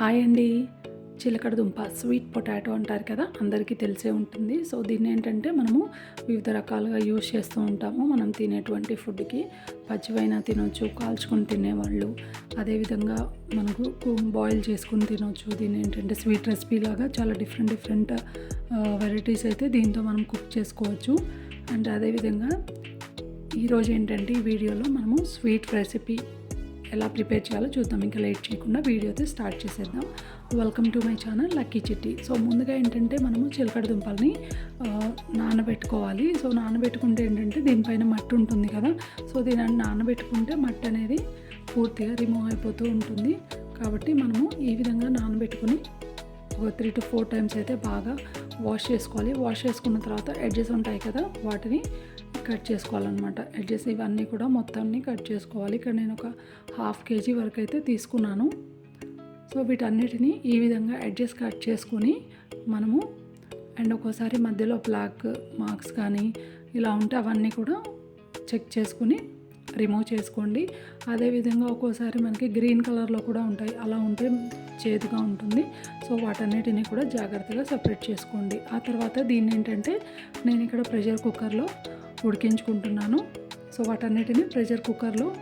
Hi అండి. చిలకడ దుంప స్వీట్ పొటాటో అంటారు కదా అందరికీ తెలిసే ఉంటుంది. సో దీన్ని ఏంటంటే మనము వివిధ రకాలుగా యూజ్ చేస్తూ ఉంటాము. మనం తినేటువంటి ఫుడ్కి పచ్చివైనా తినొచ్చు కాల్చుకొని తినేవాళ్ళు. అదేవిధంగా మనకు బాయిల్ చేసుకుని తినొచ్చు. దీన్ని ఏంటంటే స్వీట్ రెసిపీ లాగా చాలా డిఫరెంట్ డిఫరెంట్ వెరైటీస్ అయితే దీంతో మనం కుక్ చేసుకోవచ్చు. అండ్ అదేవిధంగా ఈరోజు ఏంటంటే ఈ వీడియోలో మనము స్వీట్ రెసిపీ ఎలా ప్రిపేర్ చేయాలో చూద్దాం. ఇంకా లేట్ చేయకుండా వీడియో అయితే స్టార్ట్ చేసేద్దాం. Welcome to my channel Lucky Chitti so ముందుగా ఏంటంటే మనము చిలకడ దుంపల్ని నానబెట్టుకోవాలి. సో నానబెట్టుకుంటే ఏంటంటే దీనిపైన మట్టి ఉంటుంది కదా. సో దీనిని నానబెట్టుకుంటే మట్టి అనేది పూర్తిగా రిమూవ్ అయిపోతూ ఉంటుంది. కాబట్టి మనము ఈ విధంగా నానబెట్టుకుని ఒక త్రీ టు ఫోర్ టైమ్స్ అయితే బాగా వాష్ చేసుకోవాలి. వాష్ చేసుకున్న తర్వాత ఎడ్జెస్ ఉంటాయి కదా వాటిని కట్ చేసుకోవాలన్నమాట. ఎడ్జెస్ ఇవన్నీ కూడా మొత్తాన్ని కట్ చేసుకోవాలి. ఇక్కడ నేను ఒక హాఫ్ కేజీ వరకు అయితే తీసుకున్నాను. సో వీటన్నిటిని ఈ విధంగా ఎడ్జెస్ కట్ చేసుకొని మనము అండ్ ఒక్కోసారి మధ్యలో బ్లాక్ మార్క్స్ కానీ ఇలా ఉంటే అవన్నీ కూడా చెక్ చేసుకుని రిమూవ్ చేసుకోండి. అదేవిధంగా ఒక్కోసారి మనకి గ్రీన్ కలర్లో కూడా ఉంటాయి. అలా ఉంటే చేదుగా ఉంటుంది. సో వాటన్నిటిని కూడా జాగ్రత్తగా సపరేట్ చేసుకోండి. ఆ తర్వాత దీన్ని ఏంటంటే నేను ఇక్కడ ప్రెషర్ కుక్కర్లో ఉడికించుకుంటున్నాను. సో వాటన్నిటిని ప్రెషర్ కుక్కర్లో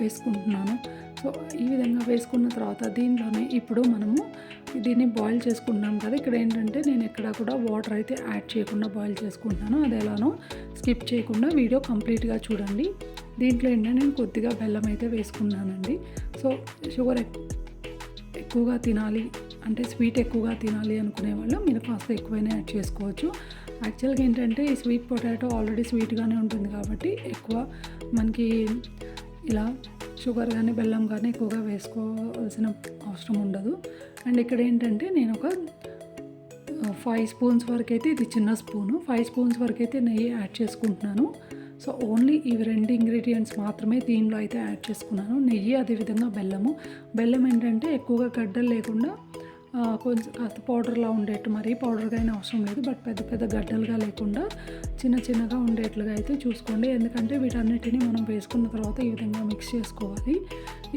వేసుకుంటున్నాను. సో ఈ విధంగా వేసుకున్న తర్వాత దీనిలోనే ఇప్పుడు మనము దీన్ని బాయిల్ చేసుకుంటున్నాం కదా. ఇక్కడ ఏంటంటే నేను ఎక్కడ కూడా వాటర్ అయితే యాడ్ చేయకుండా బాయిల్ చేసుకుంటున్నాను. అది ఎలానో స్కిప్ చేయకుండా వీడియో కంప్లీట్గా చూడండి. దీంట్లో ఏంటంటే నేను కొద్దిగా బెల్లం అయితే వేసుకున్నానండి. సో షుగర్ ఎక్కువగా తినాలి అంటే స్వీట్ ఎక్కువగా తినాలి అనుకునే వాళ్ళు మీరు కాస్త ఎక్కువైనా యాడ్ చేసుకోవచ్చు. యాక్చువల్గా ఏంటంటే ఈ స్వీట్ పొటాటో ఆల్రెడీ స్వీట్గానే ఉంటుంది కాబట్టి ఎక్కువ మనకి ఇలా షుగర్ కానీ బెల్లం కానీ ఎక్కువగా వేసుకోవాల్సిన అవసరం ఉండదు. అండ్ ఇక్కడ ఏంటంటే నేను ఒక ఫైవ్ స్పూన్స్ వరకు అయితే ఇది చిన్న స్పూను ఫైవ్ స్పూన్స్ వరకు అయితే నెయ్యి యాడ్ చేసుకుంటున్నాను. సో ఓన్లీ ఇవి రెండు ఇంగ్రీడియంట్స్ మాత్రమే దీనిలో అయితే యాడ్ చేసుకున్నాను. నెయ్యి అదేవిధంగా బెల్లము. బెల్లం ఏంటంటే ఎక్కువగా గడ్డలు లేకుండా కొంచెం కాస్త పౌడర్లా ఉండేట్టు మరీ పౌడర్గా అయినా అవసరం లేదు. బట్ పెద్ద పెద్ద గడ్డలుగా లేకుండా చిన్న చిన్నగా ఉండేట్లుగా అయితే చూసుకోండి. ఎందుకంటే వీటన్నిటిని మనం వేసుకున్న తర్వాత ఈ విధంగా మిక్స్ చేసుకోవాలి.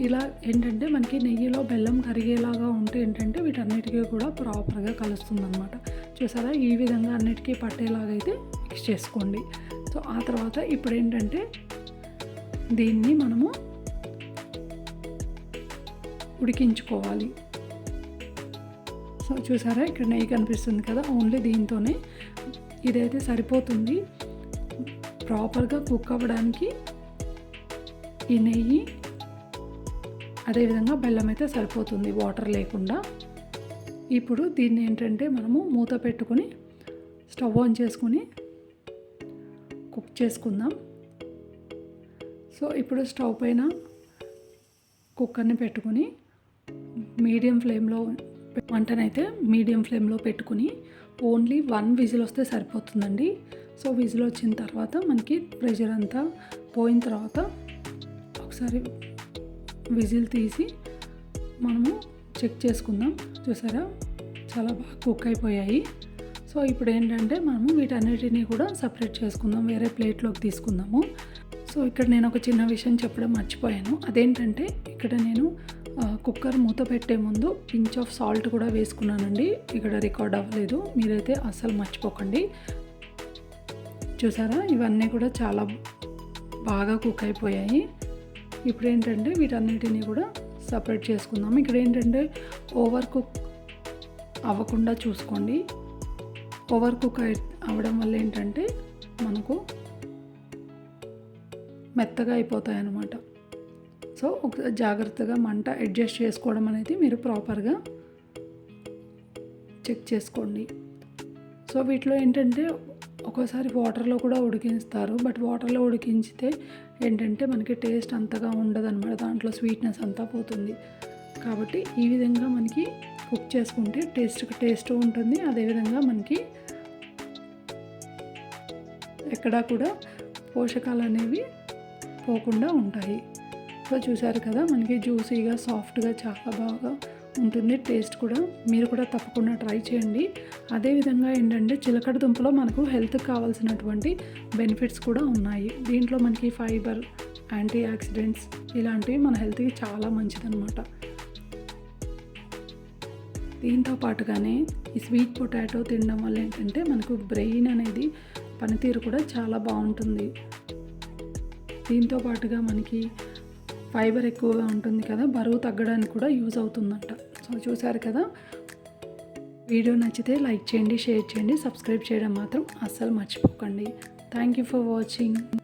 ఇలా ఏంటంటే మనకి నెయ్యిలో బెల్లం కరిగేలాగా ఉంటే ఏంటంటే వీటన్నిటికీ కూడా ప్రాపర్గా కలుస్తుంది అనమాట చూసారా? ఈ విధంగా అన్నిటికీ పట్టేలాగా అయితే మిక్స్ చేసుకోండి. సో ఆ తర్వాత ఇప్పుడు ఏంటంటే దీన్ని మనము ఉడికించుకోవాలి. సో చూసారా ఇక్కడ నెయ్యి కనిపిస్తుంది కదా ఓన్లీ దీంతోనే ఇదైతే సరిపోతుంది. ప్రాపర్గా కుక్ అవ్వడానికి ఈ నెయ్యి అదేవిధంగా బెల్లం అయితే సరిపోతుంది వాటర్ లేకుండా. ఇప్పుడు దీన్ని ఏంటంటే మనము మూత పెట్టుకొని స్టవ్ ఆన్ చేసుకొని కుక్ చేసుకుందాం. సో ఇప్పుడు స్టవ్ పైన కుక్కర్ని పెట్టుకొని మీడియం ఫ్లేమ్లో వంటనైతే మీడియం ఫ్లేమ్లో పెట్టుకుని ఓన్లీ వన్ విజిల్ వస్తే సరిపోతుందండి. సో విజిల్ వచ్చిన తర్వాత మనకి ప్రెషర్ అంతా పోయిన తర్వాత ఒకసారి విజిల్ తీసి మనము చెక్ చేసుకుందాం. చూసారా? చాలా బాగా కుక్ అయిపోయాయి. సో ఇప్పుడు ఏంటంటే మనము వీటన్నిటిని కూడా సపరేట్ చేసుకుందాం వేరే ప్లేట్లోకి తీసుకుందాము. సో ఇక్కడ నేను ఒక చిన్న విషయం చెప్పడం మర్చిపోయాను. అదేంటంటే ఇక్కడ నేను కుక్కర్ మూత పెట్టే ముందు పించ్ ఆఫ్ సాల్ట్ కూడా వేసుకున్నానండి. ఇక్కడ రికార్డ్ అవ్వలేదు. మీరైతే అస్సలు మర్చిపోకండి. చూసారా? ఇవన్నీ కూడా చాలా బాగా కుక్ అయిపోయాయి. ఇప్పుడు ఏంటంటే వీటన్నిటిని కూడా సపరేట్ చేసుకుందాం. ఇక్కడ ఏంటంటే ఓవర్ కుక్ అవ్వకుండా చూసుకోండి. ఓవర్ కుక్ అయి అవ్వడం వల్ల ఏంటంటే మనకు మెత్తగా అయిపోతాయి అన్నమాట సో ఒక జాగ్రత్తగా మంట అడ్జస్ట్ చేసుకోవడం అనేది మీరు ప్రాపర్గా చెక్ చేసుకోండి. సో వీటిలో ఏంటంటే ఒక్కోసారి వాటర్లో కూడా ఉడికిస్తారు. బట్ వాటర్లో ఉడికించితే ఏంటంటే మనకి టేస్ట్ అంతగా ఉండదన్నమాట. దాంట్లో స్వీట్నెస్ అంతా పోతుంది. కాబట్టి ఈ విధంగా మనకి కుక్ చేసుకుంటే టేస్ట్కి టేస్ట్ ఉంటుంది. అదేవిధంగా మనకి ఎక్కడా కూడా పోషకాలు అనేవి పోకుండా ఉంటాయి. సో చూసారు కదా మనకి జ్యూసీగా సాఫ్ట్గా చాలా బాగా ఉంటుంది. టేస్ట్ కూడా మీరు కూడా తప్పకుండా ట్రై చేయండి. అదేవిధంగా ఏంటంటే చిలకడ దుంపలో మనకు హెల్త్కి కావాల్సినటువంటి బెనిఫిట్స్ కూడా ఉన్నాయి. దీంట్లో మనకి ఫైబర్ యాంటీ ఆక్సిడెంట్స్ ఇలాంటివి మన హెల్త్కి చాలా మంచిదన్నమాట. దీంతో పాటుగానే ఈ స్వీట్ పొటాటో తినడం వల్ల ఏంటంటే మనకు బ్రెయిన్ అనేది పనితీరు కూడా చాలా బాగుంటుంది. దీంతో పాటుగా మనకి ఫైబర్ ఎక్కువగా ఉంటుంది కదా బరువు తగ్గడానికి కూడా యూజ్ అవుతుందంట. సో చూసారు కదా? వీడియో నచ్చితే లైక్ చేయండి షేర్ చేయండి సబ్స్క్రైబ్ చేయడం మాత్రం అస్సలు మర్చిపోకండి. Thank you for watching.